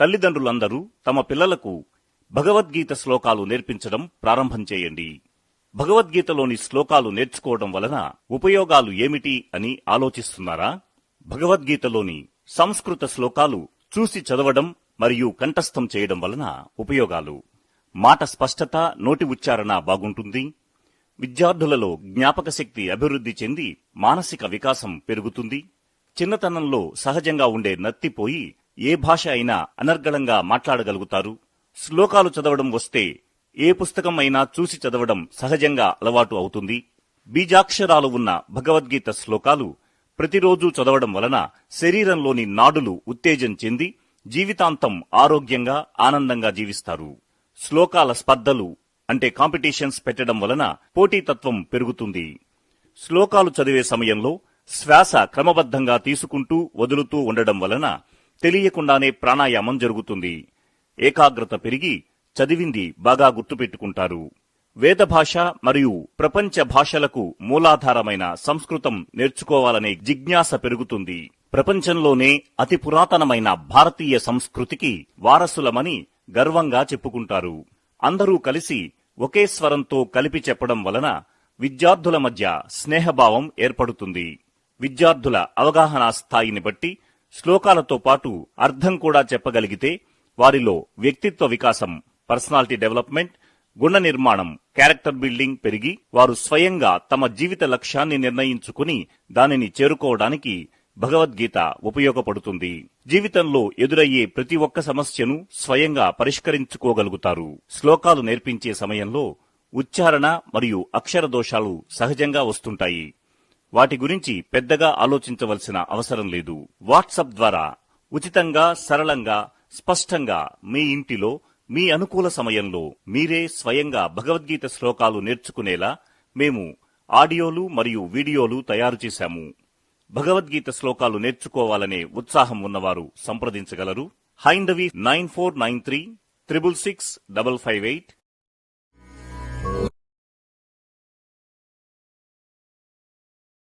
తల్లిదండ్రులందరూ తమ పిల్లలకు భగవద్గీత శ్లోకాలు నేర్పించడం ప్రారంభం చేయండి. భగవద్గీతలోని శ్లోకాలు నేర్చుకోవడం వలన ఉపయోగాలు ఏమిటి అని ఆలోచిస్తున్నారా? భగవద్గీతలోని సంస్కృత శ్లోకాలు చూసి చదవడం మరియు కంఠస్థం చేయడం వలన ఉపయోగాలు. మాట స్పష్టత నోటి ఉచ్చారణ బాగుంటుంది. విద్యార్థులలో జ్ఞాపక శక్తి అభివృద్ధి చెంది మానసిక వికాసం పెరుగుతుంది. చిన్నతనంలో సహజంగా ఉండే నత్తిపోయి ఏ భాష అయినా అనర్గళంగా మాట్లాడగలుగుతారు. శ్లోకాలు చదవడం వస్తే ఏ పుస్తకం అయినా చూసి చదవడం సహజంగా అలవాటు అవుతుంది. బీజాక్షరాలు ఉన్న భగవద్గీత శ్లోకాలు ప్రతిరోజూ చదవడం వలన శరీరంలోని నాడులు ఉత్తేజం చెంది జీవితాంతం ఆరోగ్యంగా ఆనందంగా జీవిస్తారు. శ్లోకాల స్పర్ధలు అంటే కాంపిటీషన్స్ పెట్టడం వలన పోటీతత్వం పెరుగుతుంది. శ్లోకాలు చదివే సమయంలో శ్వాస క్రమబద్ధంగా తీసుకుంటూ వదులుతూ ఉండడం వలన తెలియకుండానే ప్రాణాయామం జరుగుతుంది. ఏకాగ్రత పెరిగి చదివింది బాగా గుర్తుపెట్టుకుంటారు. వేదభాష మరియు ప్రపంచ భాషలకు మూలాధారమైన సంస్కృతం నేర్చుకోవాలనే జిజ్ఞాస పెరుగుతుంది. ప్రపంచంలోనే అతి పురాతనమైన భారతీయ సంస్కృతికి వారసులమని గర్వంగా చెప్పుకుంటారు. అందరూ కలిసి ఒకే స్వరంతో కలిపి చెప్పడం వలన విద్యార్థుల మధ్య స్నేహభావం ఏర్పడుతుంది. విద్యార్థుల అవగాహన స్థాయిని బట్టి శ్లోకాలతో పాటు అర్థం కూడా చెప్పగలిగితే వారిలో వ్యక్తిత్వ వికాసం పర్సనాలిటీ డెవలప్మెంట్ గుణ నిర్మాణం క్యారెక్టర్ బిల్డింగ్ పెరిగి వారు స్వయంగా తమ జీవిత లక్ష్యాన్ని నిర్ణయించుకుని దానిని చేరుకోవడానికి భగవద్గీత ఉపయోగపడుతుంది. జీవితంలో ఎదురయ్యే ప్రతి ఒక్క సమస్యను స్వయంగా పరిష్కరించుకోగలుగుతారు. శ్లోకాలు నేర్పించే సమయంలో ఉచ్చారణ మరియు అక్షర దోషాలు సహజంగా వస్తుంటాయి. వాటి గురించి పెద్దగా ఆలోచించవలసిన అవసరం లేదు. వాట్సాప్ ద్వారా ఉచితంగా సరళంగా స్పష్టంగా మీ ఇంటిలో మీ అనుకూల సమయంలో మీరే స్వయంగా భగవద్గీత శ్లోకాలు నేర్చుకునేలా మేము ఆడియోలు మరియు వీడియోలు తయారు చేశాము. భగవద్గీత శ్లోకాలు నేర్చుకోవాలనే ఉత్సాహం ఉన్నవారు సంప్రదించగలరు. Haindavi nine four nine three triple six double five eight